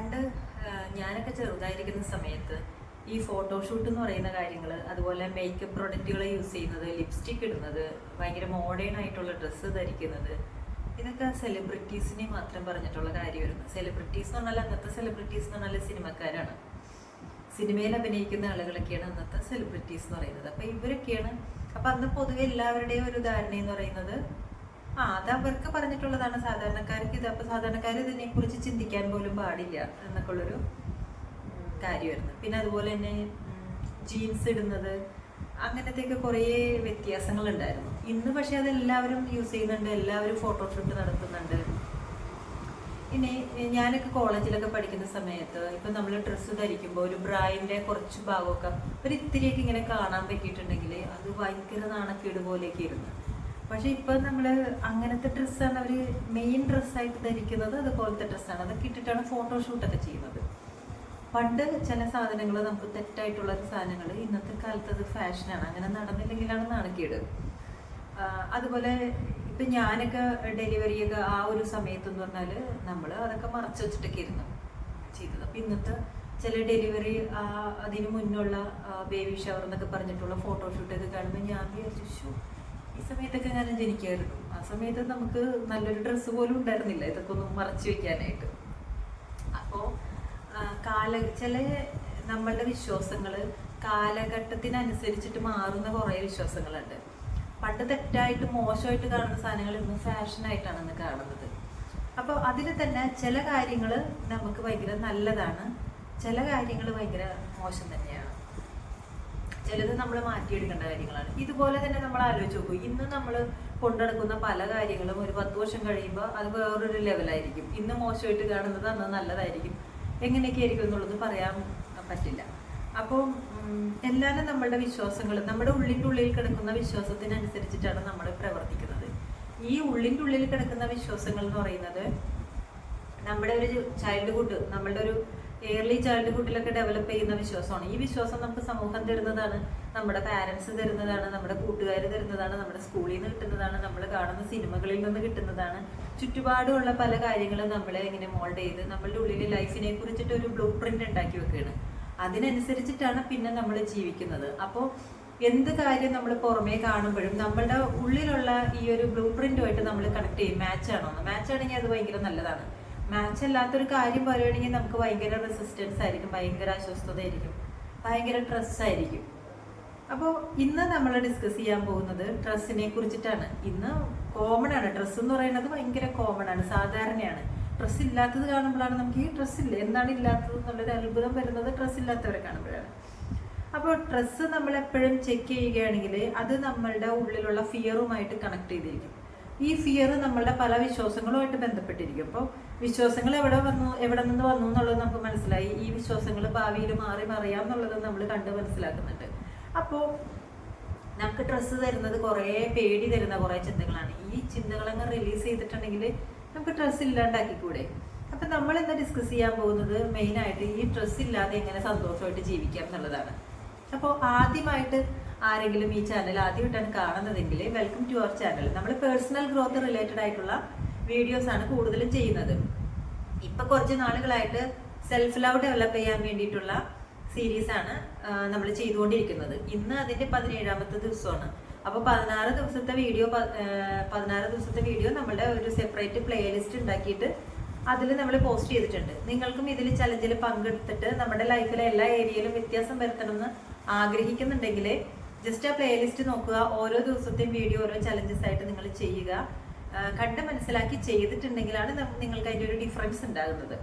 പണ്ട് ഞാനൊക്കെ ചെറുതായിരിക്കുന്ന സമയത്ത് ഈ ഫോട്ടോഷൂട്ട് എന്ന് പറയുന്ന കാര്യങ്ങൾ അതുപോലെ മേക്കപ്പ് പ്രൊഡക്റ്റുകൾ യൂസ് ചെയ്യുന്നത് ലിപ്സ്റ്റിക് ഇടുന്നത് ഭയങ്കര മോഡേൺ ആയിട്ടുള്ള ഡ്രസ്സ് ധരിക്കുന്നത് ഇതൊക്കെ സെലിബ്രിറ്റീസിനെ മാത്രം പറഞ്ഞിട്ടുള്ള കാര്യമായിരുന്നു. സെലിബ്രിറ്റീസ് എന്ന് പറഞ്ഞാൽ അന്നത്തെ സെലിബ്രിറ്റീസ് എന്ന് പറഞ്ഞാൽ സിനിമക്കാരാണ്. സിനിമയിൽ അഭിനയിക്കുന്ന ആളുകളൊക്കെയാണ് അന്നത്തെ സെലിബ്രിറ്റീസ് എന്ന് പറയുന്നത്. അപ്പോൾ ഇവരൊക്കെയാണ് അപ്പോൾ അന്ന് പൊതുവെ എല്ലാവരുടെയും ഒരു ധാരണ എന്ന് പറയുന്നത് ആ അത് അവർക്ക് പറഞ്ഞിട്ടുള്ളതാണ് സാധാരണക്കാർക്ക്. ഇത് അപ്പൊ സാധാരണക്കാർ ഇതിനെ കുറിച്ച് ചിന്തിക്കാൻ പോലും പാടില്ല എന്നൊക്കെ ഉള്ളൊരു കാര്യമായിരുന്നു. പിന്നെ അതുപോലെ തന്നെ ജീൻസ് ഇടുന്നത് അങ്ങനത്തെയൊക്കെ കുറേ വ്യത്യാസങ്ങൾ ഉണ്ടായിരുന്നു ഇന്ന് പക്ഷെ അത് എല്ലാവരും യൂസ് ചെയ്യുന്നുണ്ട് എല്ലാവരും ഫോട്ടോഷൂട്ട് നടത്തുന്നുണ്ട്. ഇനി ഞാനൊക്കെ കോളേജിലൊക്കെ പഠിക്കുന്ന സമയത്ത് ഇപ്പൊ നമ്മൾ ഡ്രസ്സ് ധരിക്കുമ്പോൾ ഒരു ബ്രായിന്റെ കുറച്ച് ഭാഗമൊക്കെ ഒരു ഇത്തിരിയൊക്കെ ഇങ്ങനെ കാണാൻ പറ്റിയിട്ടുണ്ടെങ്കിൽ അത് ഭയങ്കര നാണക്കേട് പോലെയൊക്കെ ഇരുന്നു പക്ഷെ ഇപ്പൊ നമ്മൾ അങ്ങനത്തെ ഡ്രസ്സാണ് അവർ മെയിൻ ഡ്രസ്സായിട്ട് ധരിക്കുന്നത് അതുപോലത്തെ ഡ്രസ്സാണ്. അതൊക്കെ ഇട്ടിട്ടാണ് ഫോട്ടോഷൂട്ടൊക്കെ ചെയ്യുന്നത്. പണ്ട് ചില സാധനങ്ങൾ നമുക്ക് തെറ്റായിട്ടുള്ള സാധനങ്ങൾ ഇന്നത്തെ കാലത്ത് അത് ഫാഷനാണ് അങ്ങനെ നടന്നില്ലെങ്കിലാണ് നാണക്കേട്. അതുപോലെ ഇപ്പൊ ഞാനൊക്കെ ഡെലിവറി ഒക്കെ ആ ഒരു സമയത്ത് എന്ന് പറഞ്ഞാൽ നമ്മൾ അതൊക്കെ മറച്ചു വെച്ചിട്ടൊക്കെ ഇരുന്നു ചെയ്തത്. അപ്പൊ ഇന്നത്തെ ചില ഡെലിവറി അതിനു മുന്നുള്ള ബേബി ഷവർ എന്നൊക്കെ പറഞ്ഞിട്ടുള്ള ഫോട്ടോഷൂട്ട് ഒക്കെ കാണുമ്പോൾ ഞാൻ വിചാരിച്ചു "ശ്ശോ, ഈ സമയത്തൊക്കെ ഞാൻ ജനിക്കായിരുന്നു ആ സമയത്ത് നമുക്ക് നല്ലൊരു ഡ്രസ്സ് പോലും ഉണ്ടായിരുന്നില്ല. ഇതൊക്കെ ഒന്നും മറച്ചു വെക്കാനായിട്ട്. അപ്പോൾ കാല ചില നമ്മളുടെ വിശ്വാസങ്ങൾ കാലഘട്ടത്തിനനുസരിച്ചിട്ട് മാറുന്ന കുറേ വിശ്വാസങ്ങളുണ്ട്. പണ്ട് തെറ്റായിട്ട് മോശമായിട്ട് കാണുന്ന സാധനങ്ങൾ ഇന്ന് ഫാഷനായിട്ടാണ് ഇന്ന് കാണുന്നത്. അപ്പോൾ അതിൽ തന്നെ ചില കാര്യങ്ങൾ നമുക്ക് ഭയങ്കര നല്ലതാണ്. ചില കാര്യങ്ങൾ ഭയങ്കര മോശം തന്നെയാണ്. ചിലത് നമ്മൾ മാറ്റിയെടുക്കേണ്ട കാര്യങ്ങളാണ്. ഇതുപോലെ തന്നെ നമ്മൾ ആലോചിച്ച് നോക്കൂ. ഇന്ന് നമ്മൾ കൊണ്ടുനടക്കുന്ന പല കാര്യങ്ങളും ഒരു പത്ത് വർഷം കഴിയുമ്പോൾ അത് വേറൊരു ലെവലായിരിക്കും ഇന്ന് മോശമായിട്ട് കാണുന്നത് അന്ന് നല്ലതായിരിക്കും. എങ്ങനെയൊക്കെ ആയിരിക്കും എന്നുള്ളത് പറയാൻ പറ്റില്ല. അപ്പോൾ എല്ലാവരും നമ്മളുടെ വിശ്വാസങ്ങൾ നമ്മുടെ ഉള്ളിന്റെ ഉള്ളിൽ കിടക്കുന്ന വിശ്വാസത്തിനനുസരിച്ചിട്ടാണ് നമ്മൾ പ്രവർത്തിക്കുന്നത്. ഈ ഉള്ളിന്റെ ഉള്ളിൽ കിടക്കുന്ന വിശ്വാസങ്ങൾ എന്ന് പറയുന്നത് നമ്മുടെ ഒരു ചൈൽഡ്ഹുഡ് നമ്മളുടെ ഒരു ഏർലി ചൈൽഡ്ഹുഡിലൊക്കെ ഡെവലപ്പ് ചെയ്യുന്ന വിശ്വാസമാണ്. ഈ വിശ്വാസം നമുക്ക് സമൂഹം തരുന്നതാണ് നമ്മുടെ പാരൻസ് തരുന്നതാണ് നമ്മുടെ കൂട്ടുകാർ തരുന്നതാണ് നമ്മുടെ സ്കൂളിൽ നിന്ന് കിട്ടുന്നതാണ് നമ്മൾ കാണുന്ന സിനിമകളിൽ നിന്ന് കിട്ടുന്നതാണ്. ചുറ്റുപാടുമുള്ള പല കാര്യങ്ങളും നമ്മളെ ഇങ്ങനെ മോൾഡ് ചെയ്ത് നമ്മളുടെ ഉള്ളിലെ ലൈഫിനെ കുറിച്ചിട്ട് ഒരു ബ്ലൂ പ്രിന്റ് ഉണ്ടാക്കി വെക്കുകയാണ്. അതിനനുസരിച്ചിട്ടാണ് പിന്നെ നമ്മൾ ജീവിക്കുന്നത്. അപ്പോൾ എന്ത് കാര്യം നമ്മൾ പുറമേ കാണുമ്പോഴും നമ്മളുടെ ഉള്ളിലുള്ള ഈ ഒരു ബ്ലൂ പ്രിന്റുമായിട്ട് നമ്മൾ കണക്ട് ചെയ്യും. മാച്ച് ആണോ? മാച്ച് ആണെങ്കിൽ അത് ഭയങ്കര നല്ലതാണ്. മാച്ച് അല്ലാത്തൊരു കാര്യം പറയുകയാണെങ്കിൽ നമുക്ക് ഭയങ്കര റെസിസ്റ്റൻസ് ആയിരിക്കും ഭയങ്കര അസ്വസ്ഥതയായിരിക്കും ഭയങ്കര ആയിരിക്കും. അപ്പോൾ ഇന്ന് നമ്മൾ ഡിസ്കസ് ചെയ്യാൻ പോകുന്നത് ഡ്രസ്സിനെ കുറിച്ചിട്ടാണ്. ഇന്ന് കോമൺ ആണ്. ഡ്രസ്സ് എന്ന് പറയുന്നത് ഭയങ്കര കോമൺ ആണ് സാധാരണയാണ്. ഡ്രസ്സ് ഇല്ലാത്തത് കാണുമ്പോഴാണ് നമുക്ക് ഈ ഡ്രസ്സ് ഇല്ല? എന്താണ് ഇല്ലാത്തത് എന്നുള്ളൊരു അത്ഭുതം വരുന്നത് ഡ്രസ്സ് ഇല്ലാത്തവരെ കാണുമ്പോഴാണ്. അപ്പോൾ ഡ്രസ്സ് നമ്മൾ എപ്പോഴും ചെക്ക് ചെയ്യുകയാണെങ്കിൽ അത് നമ്മളുടെ ഉള്ളിലുള്ള ഫിയറുമായിട്ട് കണക്ട് ചെയ്തിരിക്കും. ഈ ഫിയർ നമ്മളുടെ പല വിശ്വാസങ്ങളുമായിട്ട് ബന്ധപ്പെട്ടിരിക്കും. അപ്പോൾ വിശ്വാസങ്ങൾ എവിടെ വന്നു എവിടെ നിന്ന് വന്നു എന്നുള്ളത് നമുക്ക് മനസ്സിലായി. ഈ വിശ്വാസങ്ങൾ ഭാവിയിൽ മാറി മറിയാം എന്നുള്ളത് നമ്മൾ കണ്ട് മനസ്സിലാക്കുന്നുണ്ട്. അപ്പോൾ നമുക്ക് ഡ്രസ്സ് തരുന്നത് കുറേ പേടി തരുന്ന കുറേ ചിന്തകളാണ്. ഈ ചിന്തകളങ്ങ് റിലീസ് ചെയ്തിട്ടുണ്ടെങ്കിൽ നമുക്ക് ഡ്രസ്സ് ഇല്ലാണ്ടാക്കിക്കൂടെ? അപ്പം നമ്മൾ ഇന്ന് ഡിസ്കസ് ചെയ്യാൻ പോകുന്നത്? മെയിനായിട്ട് ഈ ഡ്രസ്സ് ഇല്ലാതെ എങ്ങനെ സന്തോഷമായിട്ട് ജീവിക്കാം എന്നുള്ളതാണ്. അപ്പോൾ ആദ്യമായിട്ട് ആരെങ്കിലും ഈ ചാനൽ ആദ്യമായിട്ടാണ് കാണുന്നതെങ്കിൽ വെൽക്കം ടു അവർ ചാനൽ നമ്മൾ പേഴ്സണൽ ഗ്രോത്ത് റിലേറ്റഡ് ആയിട്ടുള്ള വീഡിയോസ് ആണ് കൂടുതലും ചെയ്യുന്നത്. ഇപ്പൊ കുറച്ച് നാളുകളായിട്ട് സെൽഫ് ലവ് ഡെവലപ്പ് ചെയ്യാൻ വേണ്ടിയിട്ടുള്ള സീരീസ് ആണ് നമ്മൾ ചെയ്തുകൊണ്ടിരിക്കുന്നത്. ഇന്ന് അതിന്റെ പതിനേഴാമത്തെ ദിവസമാണ്. അപ്പൊ പതിനാറ് ദിവസത്തെ വീഡിയോ പതിനാറ് ദിവസത്തെ വീഡിയോ നമ്മളുടെ ഒരു സെപ്പറേറ്റ് പ്ലേലിസ്റ്റ് ഉണ്ടാക്കിയിട്ട് അതിൽ നമ്മൾ പോസ്റ്റ് ചെയ്തിട്ടുണ്ട്. നിങ്ങൾക്കും ഇതിൽ ചലഞ്ചിൽ പങ്കെടുത്തിട്ട് നമ്മുടെ ലൈഫിലെ എല്ലാ ഏരിയയിലും വ്യത്യാസം വരുത്തണമെന്ന് ആഗ്രഹിക്കുന്നുണ്ടെങ്കിൽ ജസ്റ്റ് ആ പ്ലേലിസ്റ്റ് നോക്കുക. ഓരോ ദിവസത്തെയും വീഡിയോ ഓരോ ചലഞ്ചസ് ആയിട്ട് നിങ്ങൾ ചെയ്യുക. കണ്ട് മനസ്സിലാക്കി ചെയ്തിട്ടുണ്ടെങ്കിലാണ് നിങ്ങൾക്ക് അതിന്റെ ഒരു ഡിഫറൻസ് ഉണ്ടാകുന്നത്.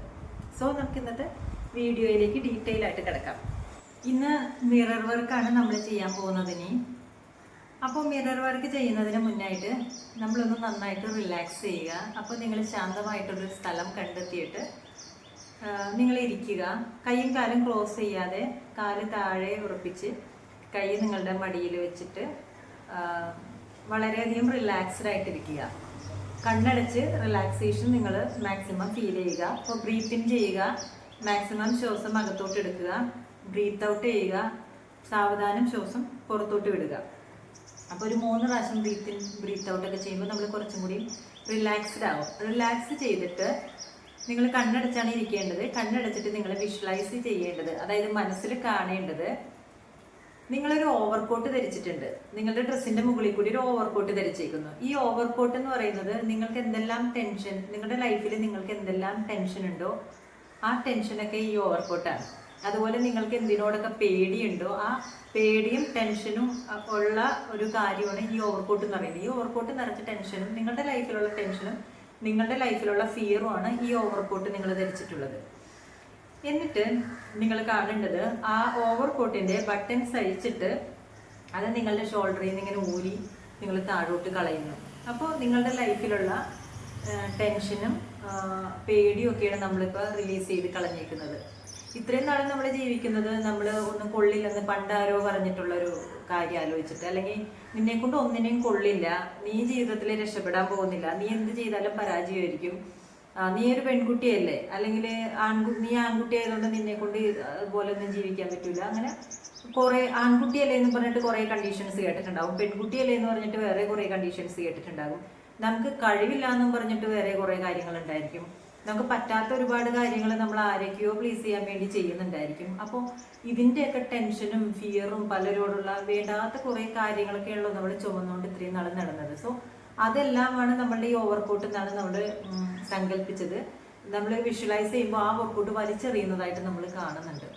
സോ നമുക്ക് ഇന്നത്തെ വീഡിയോയിലേക്ക് ഡീറ്റെയിൽ ആയിട്ട് കിടക്കാം. ഇന്ന് മിറർ വർക്കാണ് നമ്മൾ ചെയ്യാൻ പോകുന്നതിന് അപ്പോൾ മിറർ വർക്ക് ചെയ്യുന്നതിന് മുന്നായിട്ട് നമ്മളൊന്ന് നന്നായിട്ട് റിലാക്സ് ചെയ്യുക. അപ്പോൾ നിങ്ങൾ ശാന്തമായിട്ടുള്ളൊരു സ്ഥലം കണ്ടെത്തിയിട്ട് നിങ്ങൾ ഇരിക്കുക. കൈയും കാലും ക്ലോസ് ചെയ്യാതെ കാൽ താഴെ ഉറപ്പിച്ച് കൈ നിങ്ങളുടെ മടിയിൽ വെച്ചിട്ട് വളരെയധികം റിലാക്സ്ഡ് ആയിട്ടിരിക്കുക. കണ്ണടച്ച് റിലാക്സേഷൻ നിങ്ങൾ മാക്സിമം ഫീൽ ചെയ്യുക. അപ്പോൾ ബ്രീത്ത് ഇൻ ചെയ്യുക. മാക്സിമം ശ്വാസം അകത്തോട്ട് എടുക്കുക. ബ്രീത്ത് ഔട്ട് ചെയ്യുക. സാവധാനം ശ്വാസം പുറത്തോട്ട് വിടുക. അപ്പോൾ ഒരു മൂന്ന് പ്രാവശ്യം ബ്രീത്ത് ഇൻ ബ്രീത്ത് ഔട്ട് ഒക്കെ ചെയ്യുമ്പോൾ നമ്മൾ കുറച്ചും കൂടി റിലാക്സ്ഡ് ആവും. റിലാക്സ് ചെയ്തിട്ട് നിങ്ങൾ കണ്ണടച്ചാണ് ഇരിക്കേണ്ടത്. കണ്ണടച്ചിട്ട് നിങ്ങൾ വിഷ്വലൈസ് ചെയ്യേണ്ടത്. അതായത് മനസ്സിൽ കാണേണ്ടത്. നിങ്ങളൊരു ഓവർകോട്ട് ധരിച്ചിട്ടുണ്ട്. നിങ്ങളുടെ ഡ്രസ്സിന്റെ മുകളിൽ കൂടി ഒരു ഓവർകോട്ട് ധരിച്ചേക്കുന്നു. ഈ ഓവർകോട്ട് എന്ന് പറയുന്നത് നിങ്ങൾക്ക് എന്തെല്ലാം ടെൻഷൻ നിങ്ങളുടെ ലൈഫിൽ നിങ്ങൾക്ക് എന്തെല്ലാം ടെൻഷൻ ഉണ്ടോ ആ ടെൻഷനൊക്കെ ഈ ഓവർകോട്ടാണ് അതുപോലെ നിങ്ങൾക്ക് എന്തിനോടൊക്കെ പേടിയുണ്ടോ ആ പേടിയും ടെൻഷനും ഉള്ള ഒരു കാര്യമാണ് ഈ ഓവർകോട്ട് എന്ന് പറയുന്നത്. ഈ ഓവർകോട്ട് നിറച്ച ടെൻഷനും നിങ്ങളുടെ ലൈഫിലുള്ള ടെൻഷനും നിങ്ങളുടെ ലൈഫിലുള്ള ഫിയറുമാണ് ഈ ഓവർകോട്ട് നിങ്ങൾ ധരിച്ചിട്ടുള്ളത്. എന്നിട്ട് നിങ്ങൾ കാണേണ്ടത് ആ ഓവർ കോട്ടിന്റെ ബട്ടൺസ് അഴിച്ചിട്ട് അത് നിങ്ങളുടെ ഷോൾഡറിൽ നിന്ന് ഇങ്ങനെ ഊരി നിങ്ങൾ താഴോട്ട് കളയുന്നു. അപ്പോൾ നിങ്ങളുടെ ലൈഫിലുള്ള ടെൻഷനും പേടിയും ഒക്കെയാണ് നമ്മളിപ്പോൾ റിലീസ് ചെയ്ത് കളഞ്ഞേക്കുന്നത് ഇത്രയും നാളും നമ്മൾ ജീവിക്കുന്നത് നമ്മൾ ഒന്നും കൊള്ളില്ലെന്ന് പണ്ടാരോ പറഞ്ഞിട്ടുള്ള ഒരു കാര്യം ആലോചിച്ചിട്ട്. അല്ലെങ്കിൽ നിന്നെ കൊണ്ട് ഒന്നിനെയും കൊള്ളില്ല. നീ ജീവിതത്തിൽ രക്ഷപ്പെടാൻ പോകുന്നില്ല. നീ എന്ത് ചെയ്താലും പരാജയമായിരിക്കും. നീ ഒരു പെൺകുട്ടിയല്ലേ? അല്ലെങ്കിൽ ആൺകു നീ ആൺകുട്ടി ആയതുകൊണ്ട് നിന്നെ കൊണ്ട് അതുപോലെ ഒന്നും ജീവിക്കാൻ പറ്റൂല. അങ്ങനെ കുറെ ആൺകുട്ടിയല്ലേ എന്ന് പറഞ്ഞിട്ട് കുറെ കണ്ടീഷൻസ് കേട്ടിട്ടുണ്ടാവും. പെൺകുട്ടിയല്ലേ എന്ന് പറഞ്ഞിട്ട് വേറെ കുറെ കണ്ടീഷൻസ് കേട്ടിട്ടുണ്ടാകും. നമുക്ക് കഴിവില്ല എന്നും പറഞ്ഞിട്ട് വേറെ കുറെ കാര്യങ്ങൾ ഉണ്ടായിരിക്കും നമുക്ക് പറ്റാത്ത ഒരുപാട് കാര്യങ്ങൾ നമ്മൾ ആരൊക്കെയോ പ്ലീസ് ചെയ്യാൻ വേണ്ടി ചെയ്യുന്നുണ്ടായിരിക്കും. അപ്പോൾ ഇതിന്റെയൊക്കെ ടെൻഷനും ഫിയറും പലരോടുള്ള വേണ്ടാത്ത കുറേ കാര്യങ്ങളൊക്കെയുള്ളൂ നമ്മൾ ചുമന്നുകൊണ്ട് ഇത്രയും നാൾ നടന്നത്. സോ അതെല്ലാമാണ് നമ്മളുടെ ഈ ഓവർകോട്ട് എന്നാണ് നമ്മൾ സങ്കല്പിച്ചത് നമ്മൾ വിഷ്വലൈസ് ചെയ്യുമ്പോൾ ആ വർക്കൗട്ട് വലിച്ചെറിയുന്നതായിട്ട് നമ്മൾ കാണുന്നുണ്ട്.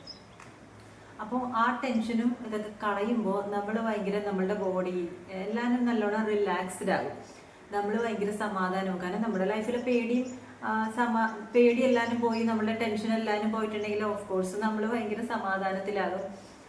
അപ്പോൾ ആ ടെൻഷനും ഇതൊക്കെ കളയുമ്പോൾ നമ്മൾ ഭയങ്കര നമ്മളുടെ ബോഡി എല്ലാവരും നല്ലോണം റിലാക്സ്ഡ് ആകും. നമ്മൾ ഭയങ്കര സമാധാനവും. കാരണം നമ്മുടെ ലൈഫിലെ പേടിയും സമാ പേടി എല്ലാവരും പോയി നമ്മുടെ ടെൻഷൻ എല്ലാവരും പോയിട്ടുണ്ടെങ്കിൽ ഓഫ് കോഴ്സ് നമ്മൾ ഭയങ്കര സമാധാനത്തിലാകും.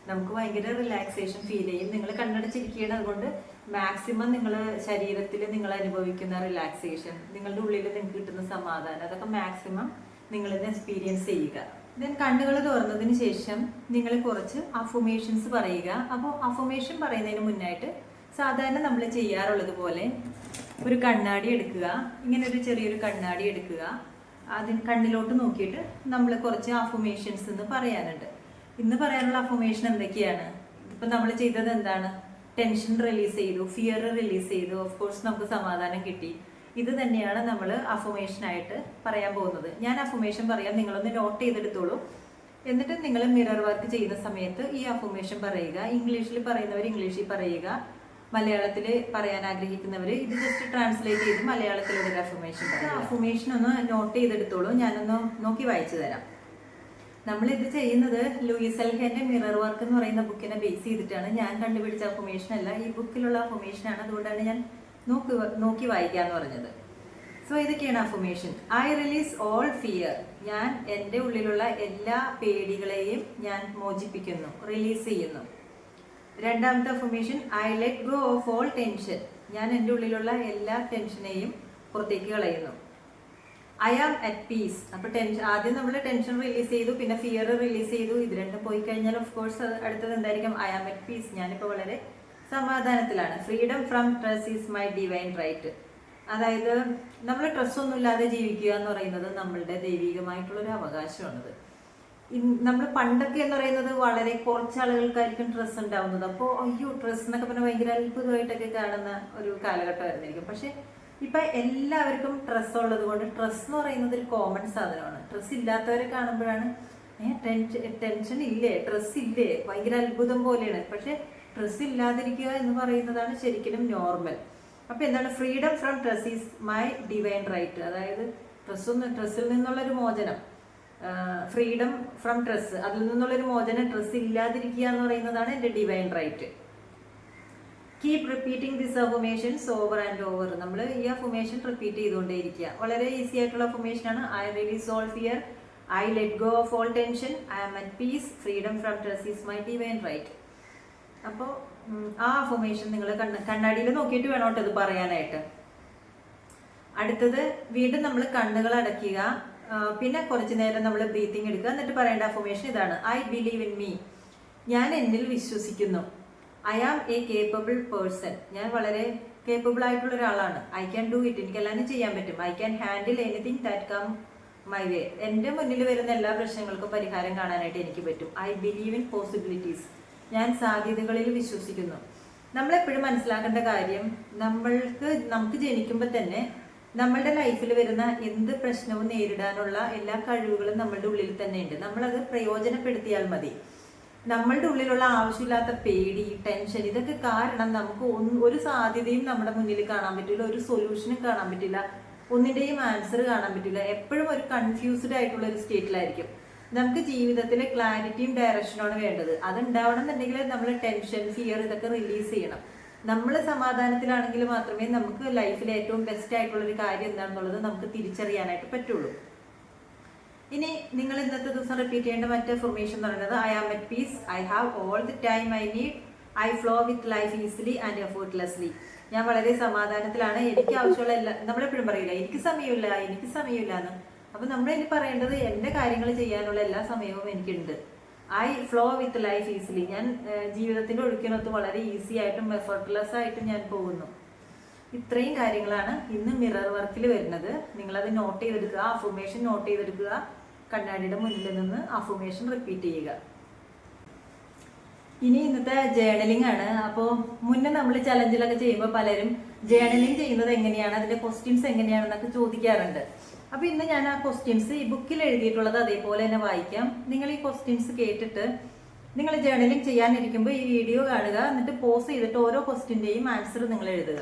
നമുക്ക് ഭയങ്കര റിലാക്സേഷൻ ഫീൽ ചെയ്യും. നിങ്ങൾ കണ്ണടച്ചിരിക്കുകയാണ് അതുകൊണ്ട് മാക്സിമം നിങ്ങൾ ശരീരത്തിൽ നിങ്ങൾ അനുഭവിക്കുന്ന റിലാക്സേഷൻ നിങ്ങളുടെ ഉള്ളിൽ നിങ്ങൾക്ക് കിട്ടുന്ന സമാധാനം അതൊക്കെ മാക്സിമം നിങ്ങളിത് എക്സ്പീരിയൻസ് ചെയ്യുക. ദെൻ കണ്ണുകൾ തുറന്നതിന് ശേഷം നിങ്ങൾ കുറച്ച് അഫുമേഷൻസ് പറയുക. അപ്പോൾ അഫുമേഷൻ പറയുന്നതിന് മുന്നായിട്ട് സാധാരണ നമ്മൾ ചെയ്യാറുള്ളത് പോലെ ഒരു കണ്ണാടി എടുക്കുക. ഇങ്ങനെ ഒരു ചെറിയൊരു കണ്ണാടി എടുക്കുക. അതിന് കണ്ണിലോട്ട് നോക്കിയിട്ട് നമ്മൾ കുറച്ച് അഫുമേഷൻസ് എന്ന് പറയാനുണ്ട്. ഇന്ന് പറയാനുള്ള അഫുമേഷൻ എന്തൊക്കെയാണ്? ഇപ്പം നമ്മൾ ചെയ്തത് എന്താണ്? ടെൻഷൻ റിലീസ് ചെയ്തു ഫിയർ റിലീസ് ചെയ്തു. ഓഫ് കോഴ്സ് നമുക്ക് സമാധാനം കിട്ടി. ഇത് തന്നെയാണ് നമ്മൾ അഫുമേഷൻ ആയിട്ട് പറയാൻ പോകുന്നത്. ഞാൻ അഫുമേഷൻ പറയാം നിങ്ങളൊന്ന് നോട്ട് ചെയ്തെടുത്തോളൂ. എന്നിട്ട് നിങ്ങൾ മിറർ വർക്ക് ചെയ്യുന്ന സമയത്ത് ഈ അഫുമേഷൻ പറയുക. ഇംഗ്ലീഷിൽ പറയുന്നവർ ഇംഗ്ലീഷിൽ പറയുക. മലയാളത്തിൽ പറയാൻ ആഗ്രഹിക്കുന്നവർ ഇത് ജസ്റ്റ് ട്രാൻസ്ലേറ്റ് ചെയ്ത് അഫുമേഷൻ പറയാം അഫുമേഷൻ ഒന്ന് നോട്ട് ചെയ്തെടുത്തോളൂ. ഞാനൊന്ന് നോക്കി വായിച്ചു തരാം. നമ്മൾ ഇത് ചെയ്യുന്നത് ലൂയിസ് എൽഹേന്റെ മിറർ വർക്ക് എന്ന് പറയുന്ന ബുക്കിനെ ബേസ് ചെയ്തിട്ടാണ്. ഞാൻ കണ്ടുപിടിച്ച അഫർമേഷൻ അല്ല. ഈ ബുക്കിലുള്ള അഫർമേഷൻ ആണ്. അതുകൊണ്ടാണ് ഞാൻ നോക്കി നോക്കി വായിക്കാന്ന് പറഞ്ഞത്. സോ ഇതൊക്കെയാണ് affirmation I release all fear ഞാൻ എന്റെ ഉള്ളിലുള്ള എല്ലാ പേടികളെയും ഞാൻ മോചിപ്പിക്കുന്നു റിലീസ് ചെയ്യുന്നു. രണ്ടാമത്തെ affirmation I let go of all tension ഞാൻ എന്റെ ഉള്ളിലുള്ള എല്ലാ ടെൻഷനെയും പുറത്തേക്ക് കളയുന്നു. ഐ ആം അറ്റ് പീസ് അപ്പൊ ടെൻഷൻ ആദ്യം നമ്മൾ ടെൻഷൻ റിലീസ് ചെയ്തു പിന്നെ ഫിയർ റിലീസ് ചെയ്തു. ഇത് രണ്ടും പോയി കഴിഞ്ഞാൽ ഓഫ് കോഴ്സ് അടുത്തത് എന്തായിരിക്കും? ഐ ആം അറ്റ് പീസ് ഞാനിപ്പോൾ വളരെ സമാധാനത്തിലാണ്. Freedom from stress is my divine right അതായത് നമ്മൾ ഒന്നും ഇല്ലാതെ ജീവിക്കുക എന്ന് പറയുന്നത് നമ്മളുടെ ദൈവികമായിട്ടുള്ളൊരു അവകാശമാണത്. നമ്മൾ പണ്ടൊക്കെ എന്ന് പറയുന്നത് വളരെ കുറച്ച് ആളുകൾക്കായിരിക്കും ഡ്രസ്സ് ഉണ്ടാവുന്നത്. അപ്പോൾ അയ്യോ ഡ്രസ്സ് എന്നൊക്കെ പറഞ്ഞാൽ ഭയങ്കര അത്ഭുതമായിട്ടൊക്കെ കാണുന്ന ഒരു കാലഘട്ടമായിരുന്നിരിക്കും. പക്ഷെ ഇപ്പൊ എല്ലാവർക്കും ഡ്രസ്സ് ഉള്ളത് കൊണ്ട് ഡ്രസ്സ് എന്ന് പറയുന്നത് ഒരു കോമൺ സാധനമാണ്. ഡ്രസ്സ് ഇല്ലാത്തവരെ കാണുമ്പോഴാണ് ടെൻഷൻ ടെൻഷൻ ഇല്ലേ? ഡ്രസ്സ് ഇല്ലേ? ഭയങ്കര അത്ഭുതം പോലെയാണ്. പക്ഷെ ഡ്രസ്സ് ഇല്ലാതിരിക്കുക എന്ന് പറയുന്നതാണ് ശരിക്കും നോർമൽ അപ്പൊ എന്താണ്? Freedom from stress is my divine right അതായത് ഡ്രസ്സൊന്ന് ഡ്രസ്സിൽ നിന്നുള്ള ഒരു മോചനം. ഫ്രീഡം ഫ്രം ഡ്രസ്സ് അതിൽ നിന്നുള്ളൊരു മോചനം ഡ്രസ്സ് ഇല്ലാതിരിക്കുക എന്ന് പറയുന്നതാണ് എന്റെ divine right keep repeating this affirmations over and over നമ്മൾ ഈ അഫുമേഷൻ റിപ്പീറ്റ് ചെയ്തുകൊണ്ടേയിരിക്കുക. വളരെ ഈസി ആയിട്ടുള്ള അഫുമേഷൻ ആണ്. I release all fear I let go of all tension I am at peace freedom from stress is my divine right അപ്പോൾ ആ അഫുമേഷൻ നിങ്ങൾ കണ്ണ കണ്ണാടിയിൽ നോക്കിയിട്ട് വേണം കേട്ടോ ഇത് പറയാനായിട്ട്. അടുത്തത് വീണ്ടും നമ്മൾ കണ്ണുകൾ അടയ്ക്കുക. പിന്നെ കുറച്ചു നേരം നമ്മൾ ബ്രീത്തിങ് എടുക്കുക. എന്നിട്ട് പറയേണ്ട അഫുമേഷൻ ഇതാണ്. ഐ ബിലീവ് ഇൻ മീ ഞാൻ എന്നിൽ വിശ്വസിക്കുന്നു. I am a capable person ഞാൻ വളരെ കേപ്പബിൾ ആയിട്ടുള്ള ഒരാളാണ്. ഐ ക്യാൻ ഡു ഇറ്റ് എനിക്ക് എല്ലാവരും ചെയ്യാൻ പറ്റും. I can handle anything that come my way എന്റെ മുന്നിൽ വരുന്ന എല്ലാ പ്രശ്നങ്ങൾക്കും പരിഹാരം കാണാനായിട്ട് എനിക്ക് പറ്റും. ഐ ബിലീവ് ഇൻ പോസിബിലിറ്റീസ് ഞാൻ സാധ്യതകളിൽ വിശ്വസിക്കുന്നു. നമ്മളെപ്പോഴും മനസ്സിലാക്കേണ്ട കാര്യം നമ്മൾക്ക് നമുക്ക് ജനിക്കുമ്പോൾ തന്നെ നമ്മളുടെ ലൈഫിൽ വരുന്ന എന്ത് പ്രശ്നവും നേരിടാനുള്ള എല്ലാ കഴിവുകളും നമ്മളുടെ ഉള്ളിൽ തന്നെയുണ്ട് നമ്മളത് പ്രയോജനപ്പെടുത്തിയാൽ മതി. നമ്മളുടെ ഉള്ളിലുള്ള ആവശ്യമില്ലാത്ത പേടി ടെൻഷൻ ഇതൊക്കെ കാരണം നമുക്ക് ഒരു സാധ്യതയും നമ്മുടെ മുന്നിൽ കാണാൻ പറ്റില്ല ഒരു സൊല്യൂഷനും കാണാൻ പറ്റില്ല ഒന്നിന്റെയും ആൻസർ കാണാൻ പറ്റില്ല. എപ്പോഴും ഒരു കൺഫ്യൂസ്ഡ് ആയിട്ടുള്ള ഒരു സ്റ്റേറ്റിലായിരിക്കും നമുക്ക് ജീവിതത്തിലെ ക്ലാരിറ്റിയും ഡയറക്ഷനുമാണ് വേണ്ടത്. അത് ഉണ്ടാവണം എന്നുണ്ടെങ്കിൽ നമ്മൾ ടെൻഷൻ ഫിയർ ഇതൊക്കെ റിലീസ് ചെയ്യണം. നമ്മൾ സമാധാനത്തിലാണെങ്കിൽ മാത്രമേ നമുക്ക് ലൈഫിൽ ഏറ്റവും ബെസ്റ്റ് ആയിട്ടുള്ള ഒരു കാര്യം എന്താണെന്നുള്ളത് നമുക്ക് തിരിച്ചറിയാനായിട്ട് പറ്റുള്ളൂ. ഇനി നിങ്ങൾ ഇന്നത്തെ ദിവസം റിപ്പീറ്റ് ചെയ്യേണ്ട മറ്റേ ഫോർമേഷൻ എന്ന് പറയുന്നത് I am at peace I have all the time I need I flow with life easily and effortlessly ഞാൻ വളരെ സമാധാനത്തിലാണ്. എനിക്ക് ആവശ്യമുള്ള എല്ലാ നമ്മളെപ്പോഴും പറയില്ല എനിക്ക് സമയമില്ല എനിക്ക് സമയമില്ല എന്ന്. അപ്പം നമ്മൾ ഇനി പറയേണ്ടത് എന്റെ കാര്യങ്ങൾ ചെയ്യാനുള്ള എല്ലാ സമയവും എനിക്കുണ്ട്. I flow with life easily ഞാൻ ജീവിതത്തിന്റെ ഒഴുക്കിനൊത്ത് വളരെ ഈസി ആയിട്ടും എഫർട്ട്ലെസ് ആയിട്ടും ഞാൻ പോകുന്നു. ഇത്രയും കാര്യങ്ങളാണ് ഇന്ന് മിറർ വർക്കിൽ വരുന്നത്. നിങ്ങളത് നോട്ട് ചെയ്തെടുക്കുക അഫർമേഷൻ നോട്ട് ചെയ്തെടുക്കുക. കണ്ണാടിയുടെ മുന്നിൽ നിന്ന് അഫർമേഷൻ റിപ്പീറ്റ് ചെയ്യുക. ഇനി ഇന്നത്തെ ജേണലിംഗ് ആണ്. അപ്പോൾ മുന്നേ നമ്മൾ ചലഞ്ചിലൊക്കെ ചെയ്യുമ്പോൾ പലരും ജേണലിംഗ് ചെയ്യുന്നത് എങ്ങനെയാണ് അതിന്റെ ക്വസ്റ്റ്യൻസ് എങ്ങനെയാണെന്നൊക്കെ ചോദിക്കാറുണ്ട്. അപ്പോൾ ഇന്ന് ഞാൻ ആ ക്വസ്റ്റ്യൻസ് ഈ ബുക്കിൽ എഴുതിയിട്ടുള്ളത് അതേപോലെ തന്നെ വായിക്കാം. നിങ്ങൾ ഈ ക്വസ്റ്റ്യൻസ് കേട്ടിട്ട് നിങ്ങൾ ജേണലിംഗ് ചെയ്യാനിരിക്കുമ്പോൾ ഈ വീഡിയോ കാണുക എന്നിട്ട് പോസ് ചെയ്തിട്ട് ഓരോ ക്വസ്റ്റ്യന്റെയും ആൻസർ നിങ്ങൾ എഴുതുക.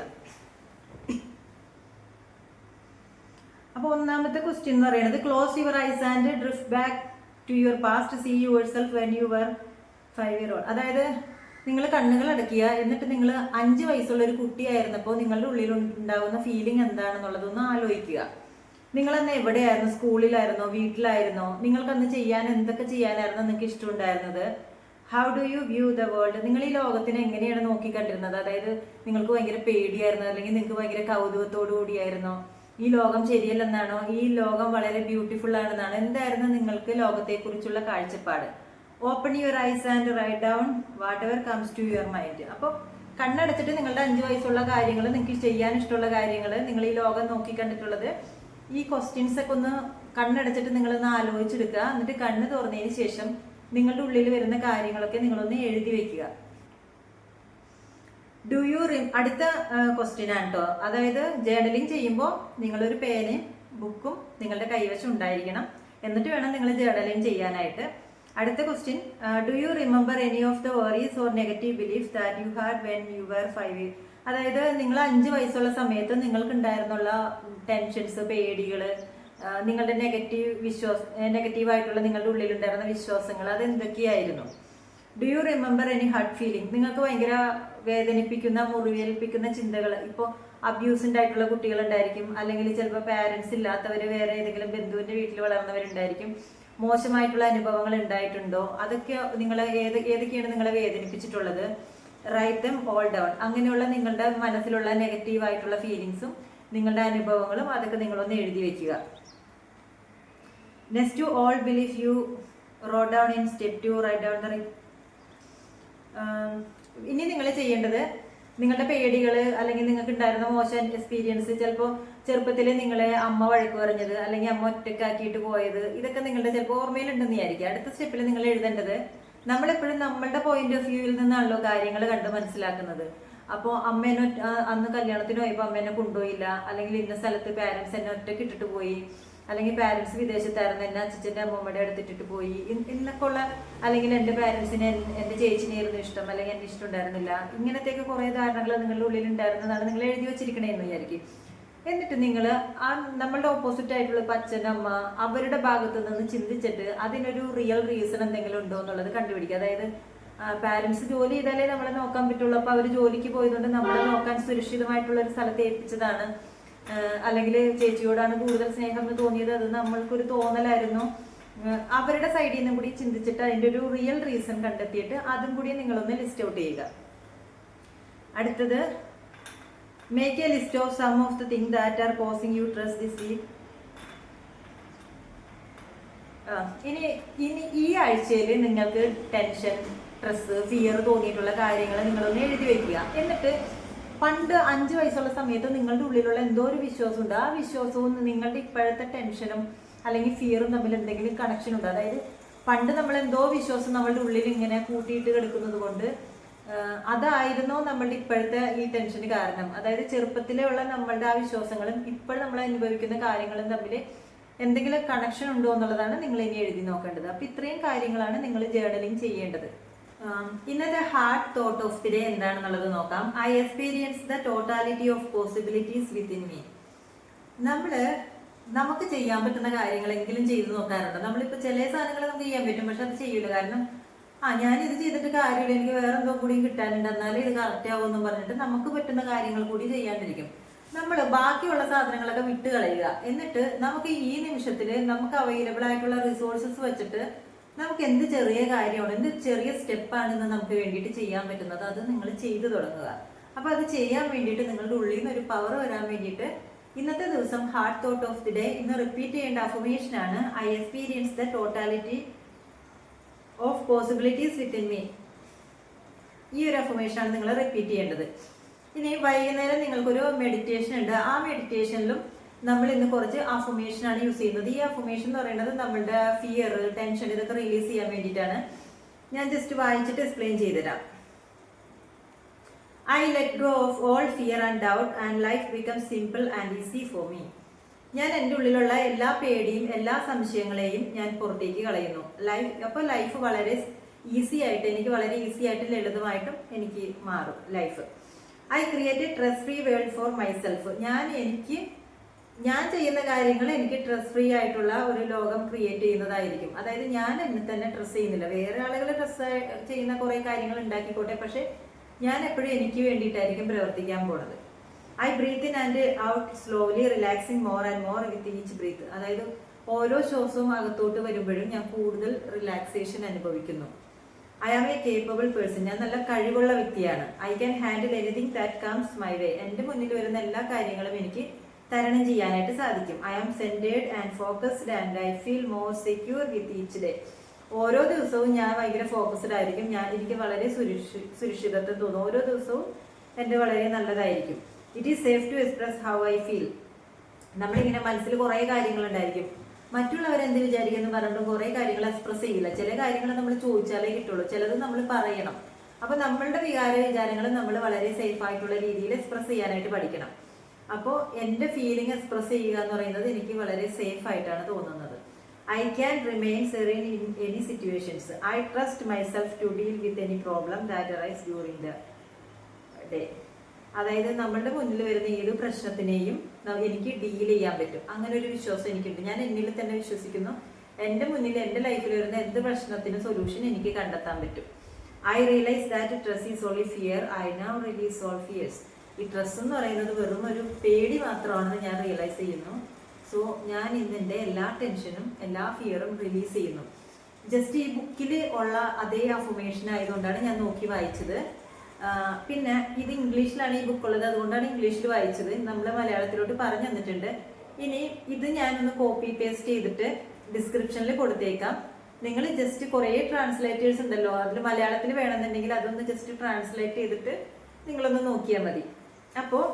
അപ്പൊ ഒന്നാമത്തെ ക്വസ്റ്റ്യൻ എന്ന് പറയുന്നത് close your eyes and drift back to your past see yourself when you were five year old അതായത് നിങ്ങൾ കണ്ണുകൾ അടയ്ക്കുക. എന്നിട്ട് നിങ്ങൾ അഞ്ച് വയസ്സുള്ള ഒരു കുട്ടിയായിരുന്നപ്പോൾ നിങ്ങളുടെ ഉള്ളിൽ ഉണ്ടാകുന്ന ഫീലിംഗ് എന്താണെന്നുള്ളതൊന്ന് ആലോചിക്കുക. നിങ്ങൾ അന്ന് എവിടെയായിരുന്നു? സ്കൂളിലായിരുന്നോ? വീട്ടിലായിരുന്നോ? നിങ്ങൾക്ക് അന്ന് ചെയ്യാൻ എന്തൊക്കെ ചെയ്യാനായിരുന്നു നിങ്ങൾക്ക് ഇഷ്ടമുണ്ടായിരുന്നത്? How do you view the world നിങ്ങൾ ഈ ലോകത്തിനെ എങ്ങനെയാണ് നോക്കിക്കണ്ടിരുന്നത്? അതായത് നിങ്ങൾക്ക് ഭയങ്കര പേടിയായിരുന്നോ? അല്ലെങ്കിൽ നിങ്ങൾക്ക് ഭയങ്കര കൗതുകത്തോടു കൂടിയായിരുന്നോ ഈ ലോകം ശരിയല്ലെന്നാണോ? ഈ ലോകം വളരെ ബ്യൂട്ടിഫുൾ ആണെന്നാണ്? എന്തായിരുന്നു നിങ്ങൾക്ക് ലോകത്തെക്കുറിച്ചുള്ള കാഴ്ചപ്പാട്? Open your eyes and write down whatever comes to your mind അപ്പോൾ കണ്ണടച്ചിട്ട് നിങ്ങളുടെ അഞ്ച് വയസ്സുള്ള കാര്യങ്ങൾ നിങ്ങൾക്ക് ചെയ്യാൻ ഇഷ്ടമുള്ള കാര്യങ്ങൾ നിങ്ങൾ ഈ ലോകം നോക്കി കണ്ടിട്ടുള്ളത് ഈ ക്വസ്റ്റ്യൻസ് ഒക്കെ ഒന്ന് കണ്ണടച്ചിട്ട് നിങ്ങളൊന്ന് ആലോചിച്ചെടുക്കുക. എന്നിട്ട് കണ്ണ് തുറന്നതിന് ശേഷം നിങ്ങളുടെ ഉള്ളിൽ വരുന്ന കാര്യങ്ങളൊക്കെ നിങ്ങളൊന്ന് എഴുതി വെക്കുക. ഡു യു അടുത്ത ക്വസ്റ്റ്യൻ ആണ് കേട്ടോ അതായത് ജേർണലിംഗ് ചെയ്യുമ്പോൾ നിങ്ങളൊരു പേനയും ബുക്കും നിങ്ങളുടെ കൈവശം ഉണ്ടായിരിക്കണം. എന്നിട്ട് വേണം നിങ്ങൾ ജേർണലിംഗ് ചെയ്യാനായിട്ട്. അടുത്ത question do you remember any of the worries or negative belief that you had when you were five അതായത് നിങ്ങൾ അഞ്ച് വയസ്സുള്ള സമയത്ത് നിങ്ങൾക്ക് ഉണ്ടായിരുന്നുള്ള ടെൻഷൻസ് പേടികൾ നിങ്ങളുടെ നെഗറ്റീവ് വിശ്വാസ നെഗറ്റീവായിട്ടുള്ള നിങ്ങളുടെ ഉള്ളിൽ ഉണ്ടായിരുന്ന വിശ്വാസങ്ങൾ അത് എന്തൊക്കെയായിരുന്നു do you remember any hurt feeling നിങ്ങൾക്ക് ഭയങ്കര വേദനിപ്പിക്കുന്ന മുറിവേൽപ്പിക്കുന്ന ചിന്തകൾ ഇപ്പോൾ അബ്യൂസിന്റെ ആയിട്ടുള്ള കുട്ടികളുണ്ടായിരിക്കും. അല്ലെങ്കിൽ ചിലപ്പോൾ പാരൻസ് ഇല്ലാത്തവർ വേറെ ഏതെങ്കിലും ബന്ധുവിന്റെ വീട്ടിൽ വളർന്നവരുണ്ടായിരിക്കും. മോശമായിട്ടുള്ള അനുഭവങ്ങൾ ഉണ്ടായിട്ടുണ്ടോ? അതൊക്കെ നിങ്ങൾ ഏത് ഏതൊക്കെയാണ് നിങ്ങളെ വേദനിപ്പിച്ചിട്ടുള്ളത്? റൈറ്റ് ദം ഓൾ ഡൗൺ അങ്ങനെയുള്ള നിങ്ങളുടെ മനസ്സിലുള്ള നെഗറ്റീവ് ആയിട്ടുള്ള ഫീലിങ്സും നിങ്ങളുടെ അനുഭവങ്ങളും അതൊക്കെ നിങ്ങളൊന്ന് എഴുതി വെക്കുക. Next to all belief you wrote down in step two write down the ഇനി നിങ്ങൾ ചെയ്യേണ്ടത് നിങ്ങളുടെ പേടികൾ അല്ലെങ്കിൽ നിങ്ങൾക്ക് ഉണ്ടായിരുന്ന മോശം എക്സ്പീരിയൻസ് ചിലപ്പോൾ ചെറുപ്പത്തിൽ നിങ്ങളെ അമ്മ വഴക്ക് പറഞ്ഞത് അല്ലെങ്കിൽ അമ്മ ഒറ്റക്കാക്കിയിട്ട് പോയത് ഇതൊക്കെ നിങ്ങളുടെ ചിലപ്പോൾ ഓർമ്മയിലുണ്ടെന്ന് വിചാരിക്കുക. അടുത്ത സ്റ്റെപ്പിൽ നിങ്ങൾ എഴുതേണ്ടത് നമ്മളെപ്പോഴും നമ്മളുടെ പോയിന്റ് ഓഫ് വ്യൂവിൽ നിന്നാണല്ലോ കാര്യങ്ങൾ കണ്ട് മനസ്സിലാക്കുന്നത്. അപ്പോൾ അമ്മേനെ അന്ന് കല്യാണത്തിന് പോയപ്പോൾ അമ്മേനെ കൊണ്ടുപോയില്ല അല്ലെങ്കിൽ ഇന്ന സ്ഥലത്ത് പാരൻസ് എന്നെ ഒറ്റയ്ക്ക് ഇട്ടിട്ട് പോയി. അല്ലെങ്കിൽ പാരൻസ് വിദേശത്തായിരുന്നു എന്നെ അച്ഛന്റെ അമ്മൂമ്മയുടെ അടുത്തിട്ടിട്ട് പോയി. ഇന്നൊക്കെ ഉള്ള അല്ലെങ്കിൽ എന്റെ പാരൻസിനെ എന്റെ ചേച്ചിനെയായിരുന്നു ഇഷ്ടം അല്ലെങ്കിൽ എന്റെ ഇഷ്ടം ഉണ്ടായിരുന്നില്ല ഇങ്ങനത്തെയൊക്കെ കുറേ ധാരണകൾ നിങ്ങളുടെ ഉള്ളിൽ ഉണ്ടായിരുന്നതാണ് നിങ്ങൾ എഴുതി വെച്ചിരിക്കണേന്ന് വിചാരിക്കും. എന്നിട്ട് നിങ്ങൾ ആ നമ്മളുടെ ഓപ്പോസിറ്റ് ആയിട്ടുള്ള ഇപ്പൊ അമ്മ അവരുടെ ഭാഗത്ത് നിന്ന് ചിന്തിച്ചിട്ട് അതിനൊരു റിയൽ റീസൺ എന്തെങ്കിലും ഉണ്ടോ എന്നുള്ളത് കണ്ടുപിടിക്കുക. അതായത് പാരൻസ് ജോലി ചെയ്താലേ നമ്മളെ നോക്കാൻ പറ്റുള്ളൂ. അപ്പൊ അവർ ജോലിക്ക് പോയതുകൊണ്ട് നമ്മളെ നോക്കാൻ സുരക്ഷിതമായിട്ടുള്ള ഒരു സ്ഥലത്ത് ഏൽപ്പിച്ചതാണ്. അല്ലെങ്കിൽ ചേച്ചിയോടാണ് കൂടുതൽ സ്നേഹം എന്ന് തോന്നിയത്. അത് നമ്മൾക്കൊരു തോന്നലായിരുന്നു. അവരുടെ സൈഡിൽ നിന്നും കൂടി ചിന്തിച്ചിട്ട് അതിന്റെ ഒരു റിയൽ റീസൺ കണ്ടെത്തിയിട്ട് അതും കൂടി നിങ്ങളൊന്ന് ലിസ്റ്റ് ഔട്ട് ചെയ്യുക. അടുത്തത് make a list of some of the thing that are causing you stress this week ഇനി ഇനി ഈ ആഴ്ചയിൽ നിങ്ങൾക്ക് ടെൻഷൻ സ്ട്രെസ് ഫിയർ തോന്നിയിട്ടുള്ള കാര്യങ്ങൾ നിങ്ങളൊന്ന് എഴുതി വയ്ക്കുക എന്നിട്ട് പണ്ട് അഞ്ച് വയസ്സുള്ള സമയത്ത് നിങ്ങളുടെ ഉള്ളിലുള്ള എന്തോ ഒരു വിശ്വാസം ഉണ്ട് ആ വിശ്വാസവും നിങ്ങളുടെ ഇപ്പോഴത്തെ ടെൻഷനും അല്ലെങ്കിൽ ഫിയറും തമ്മിൽ എന്തെങ്കിലും കണക്ഷൻ ഉണ്ട്? അതായത് പണ്ട് നമ്മൾ എന്തോ വിശ്വാസം നമ്മളുടെ ഉള്ളിൽ ഇങ്ങനെ കൂട്ടിയിട്ട് കിടക്കുന്നത് കൊണ്ട് അതായിരുന്നു നമ്മളുടെ ഇപ്പോഴത്തെ ഈ ടെൻഷന് കാരണം? അതായത് ചെറുപ്പത്തിലേ ഉള്ള നമ്മളുടെ ആ വിശ്വാസങ്ങളും ഇപ്പോൾ നമ്മൾ അനുഭവിക്കുന്ന കാര്യങ്ങളും തമ്മിൽ എന്തെങ്കിലും കണക്ഷൻ ഉണ്ടോ എന്നുള്ളതാണ് നിങ്ങൾ ഇനി എഴുതി നോക്കേണ്ടത്. അപ്പൊ ഇത്രയും കാര്യങ്ങളാണ് നിങ്ങൾ ജേർണലിംഗ് ചെയ്യേണ്ടത്. ഇന്നത്തെ hard thought of the day എന്താണെന്നുള്ളത് നോക്കാം. I experience the totality of possibilities within me നമ്മൾ നമുക്ക് ചെയ്യാൻ പറ്റുന്ന കാര്യങ്ങളെങ്കിലും ചെയ്തു നോക്കാറുണ്ട്. നമ്മളിപ്പോ ചില സാധനങ്ങൾ നമുക്ക് ചെയ്യാൻ പറ്റും പക്ഷെ അത് ചെയ്യില്ല കാരണം ആ ഞാൻ ഇത് ചെയ്തിട്ട് കാര്യമില്ല എനിക്ക് വേറെ എന്തോ കൂടി കിട്ടാനുണ്ട് എന്നാലും ഇത് കറക്റ്റ് ആവുമെന്നും പറഞ്ഞിട്ട് നമുക്ക് പറ്റുന്ന കാര്യങ്ങൾ കൂടി ചെയ്യാണ്ടിരിക്കും. നമ്മൾ ബാക്കിയുള്ള സാധനങ്ങളൊക്കെ വിട്ട് കളയുക. എന്നിട്ട് നമുക്ക് ഈ നിമിഷത്തിൽ നമുക്ക് അവൈലബിൾ ആയിട്ടുള്ള റിസോഴ്സസ് വെച്ചിട്ട് നമുക്ക് എന്ത് ചെറിയ കാര്യമാണ് എന്ത് ചെറിയ സ്റ്റെപ്പാണ് ഇന്ന് നമുക്ക് വേണ്ടിയിട്ട് ചെയ്യാൻ പറ്റുന്നത് അത് നിങ്ങൾ ചെയ്തു തുടങ്ങുക. അപ്പോൾ അത് ചെയ്യാൻ വേണ്ടിയിട്ട് നിങ്ങളുടെ ഉള്ളിൽ നിന്ന് ഒരു പവർ വരാൻ വേണ്ടിയിട്ട് ഇന്നത്തെ ദിവസം heart thought of the day ഇന്ന് റിപ്പീറ്റ് ചെയ്യേണ്ട അഫർമേഷൻ ആണ് I experience the totality of possibilities in me ഈ ഒരു അഫർമേഷൻ ആണ് നിങ്ങൾ റിപ്പീറ്റ് ചെയ്യേണ്ടത്. ഇനി വൈകുന്നേരം നിങ്ങൾക്കൊരു മെഡിറ്റേഷൻ ഉണ്ട്. ആ മെഡിറ്റേഷനിലും നമ്മൾ ഇന്ന് കുറച്ച് അഫർമേഷൻ ആണ് യൂസ് ചെയ്യുന്നത്. ഈ അഫർമേഷൻ എന്ന് പറയുന്നത് നമ്മളുടെ ഫിയർ ടെൻഷൻ ഇതൊക്കെ റിലീസ് ചെയ്യാൻ വേണ്ടിയിട്ടാണ്. ഞാൻ ജസ്റ്റ് വായിച്ചിട്ട് എക്സ്പ്ലെയിൻ ചെയ്തുതരാം. I let go of all fear and doubt and life become simple and easy for me ഞാൻ എന്റെ ഉള്ളിലുള്ള എല്ലാ പേടിയും എല്ലാ സംശയങ്ങളെയും ഞാൻ പുറത്തേക്ക് കളയുന്നു. ലൈഫ് അപ്പോൾ ലൈഫ് വളരെ ഈസി ആയിട്ട് എനിക്ക് വളരെ ഈസി ആയിട്ട് ലളിതമായിട്ടും എനിക്ക് മാറും life I create a stress free world for myself ഞാൻ എനിക്ക് ഞാൻ ചെയ്യുന്ന കാര്യങ്ങൾ എനിക്ക് ഡ്രസ് ഫ്രീ ആയിട്ടുള്ള ഒരു ലോകം ക്രിയേറ്റ് ചെയ്യുന്നതായിരിക്കും. അതായത് ഞാൻ എന്നെ തന്നെ ഡ്രസ്സ് ചെയ്യുന്നില്ല. വേറെ ആളുകൾ ഡ്രസ്സ് ചെയ്യുന്ന കുറെ കാര്യങ്ങൾ ഉണ്ടാക്കിക്കോട്ടെ. പക്ഷെ ഞാൻ എപ്പോഴും എനിക്ക് വേണ്ടിയിട്ടായിരിക്കും പ്രവർത്തിക്കാൻ പോണത്. I breathe in and out slowly relaxing more and more with each breath അതായത് ഓരോ ശ്വാസവും അകത്തോട്ട് വരുമ്പോഴും ഞാൻ കൂടുതൽ റിലാക്സേഷൻ അനുഭവിക്കുന്നു. I am a capable person ഞാൻ നല്ല കഴിവുള്ള വ്യക്തിയാണ്. I can handle anything that comes my way എന്റെ മുന്നിൽ വരുന്ന എല്ലാ കാര്യങ്ങളും എനിക്ക് തരണം ചെയ്യാനായിട്ട് സാധിക്കും. I am centred and focused and I feel more secure with each day ഓരോ ദിവസവും ഞാൻ ഭയങ്കര ഫോക്കസ്ഡ് ആയിരിക്കും. ഞാൻ എനിക്ക് വളരെ സുരക്ഷി സുരക്ഷിതത്വം തോന്നും. ഓരോ ദിവസവും എന്റെ വളരെ നല്ലതായിരിക്കും. It is safe to express how I feel നമ്മളിങ്ങനെ മനസ്സിൽ കുറേ കാര്യങ്ങളുണ്ടായിരിക്കും. മറ്റുള്ളവർ എന്ത് വിചാരിക്കുന്നു പറഞ്ഞിട്ട് കുറേ കാര്യങ്ങൾ എക്സ്പ്രസ് ചെയ്യില്ല. ചില കാര്യങ്ങൾ നമ്മൾ ചോദിച്ചാലേ കിട്ടുള്ളൂ. ചിലത് നമ്മൾ പറയണം. അപ്പോൾ നമ്മളുടെ വികാര വിചാരങ്ങൾ നമ്മൾ വളരെ സേഫ് ആയിട്ടുള്ള രീതിയിൽ എക്സ്പ്രസ് ചെയ്യാനായിട്ട് പഠിക്കണം. അപ്പോൾ എന്റെ ഫീലിംഗ് എക്സ്പ്രസ് ചെയ്യുക എന്ന് പറയുന്നത് എനിക്ക് വളരെ സേഫ് ആയിട്ടാണ് തോന്നുന്നത്. I can remain serene in any situations I trust myself to deal with any problem that arise during the day അതായത് നമ്മളുടെ മുന്നിൽ വരുന്ന ഏത് പ്രശ്നത്തിനെയും എനിക്ക് ഡീൽ ചെയ്യാൻ പറ്റും. അങ്ങനെ ഒരു വിശ്വാസം എനിക്കുണ്ട്. ഞാൻ എന്നിൽ തന്നെ വിശ്വസിക്കുന്നു. എന്റെ മുന്നിൽ എന്റെ ലൈഫിൽ വരുന്ന എന്ത് പ്രശ്നത്തിനും സൊല്യൂഷൻ എനിക്ക് കണ്ടെത്താൻ പറ്റും. I realise that stress is only fear I now release all fears ഈ ഡ്രസ്സ് എന്ന് പറയുന്നത് വെറും ഒരു പേടി മാത്രമാണെന്ന് ഞാൻ റിയലൈസ് ചെയ്യുന്നു. സോ ഞാൻ ഇന്നെന്റെ എല്ലാ ടെൻഷനും എല്ലാ ഫിയറും റിലീസ് ചെയ്യുന്നു. ജസ്റ്റ് ഈ ബുക്കിൽ ഉള്ള അതേ അഫർമേഷൻ ആയതുകൊണ്ടാണ് ഞാൻ നോക്കി വായിച്ചത്. പിന്നെ ഇത് ഇംഗ്ലീഷിലാണ് ഈ ബുക്ക് ഉള്ളത്. അതുകൊണ്ടാണ് ഇംഗ്ലീഷിൽ വായിച്ചത്. നമ്മൾ മലയാളത്തിലോട്ട് പറഞ്ഞു തന്നിട്ടുണ്ട്. ഇനി ഇത് ഞാനൊന്ന് കോപ്പി പേസ്റ്റ് ചെയ്തിട്ട് ഡിസ്ക്രിപ്ഷനിൽ കൊടുത്തേക്കാം. നിങ്ങൾ ജസ്റ്റ് കുറേ ട്രാൻസ്ലേറ്റേഴ്സ് ഉണ്ടല്ലോ. അതിൽ മലയാളത്തിൽ വേണമെന്നുണ്ടെങ്കിൽ അതൊന്ന് ജസ്റ്റ് ട്രാൻസ്ലേറ്റ് ചെയ്തിട്ട് നിങ്ങളൊന്ന് നോക്കിയാൽ മതി. അപ്പോൾ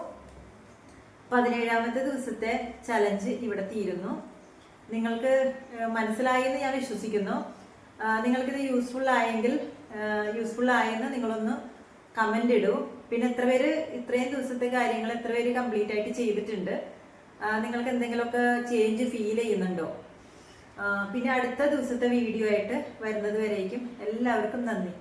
പതിനേഴാമത്തെ ദിവസത്തെ ചലഞ്ച് ഇവിടെ തീരുന്നു. നിങ്ങൾക്ക് മനസ്സിലായി എന്ന് ഞാൻ വിശ്വസിക്കുന്നു. നിങ്ങൾക്കിത് യൂസ്ഫുൾ ആയെങ്കിൽ യൂസ്ഫുൾ ആയെന്ന് നിങ്ങളൊന്ന് കമന്റ് ഇടൂ. പിന്നെ എത്ര പേര് ഇത്രയും ദിവസത്തെ കാര്യങ്ങൾ എത്ര പേര് കംപ്ലീറ്റ് ആയിട്ട് ചെയ്തിട്ടുണ്ട്? നിങ്ങൾക്ക് എന്തെങ്കിലുമൊക്കെ ചേഞ്ച് ഫീൽ ചെയ്യുന്നുണ്ടോ? പിന്നെ അടുത്ത ദിവസത്തെ വീഡിയോ ആയിട്ട് വരുന്നത് വരേക്കും. എല്ലാവർക്കും നന്ദി.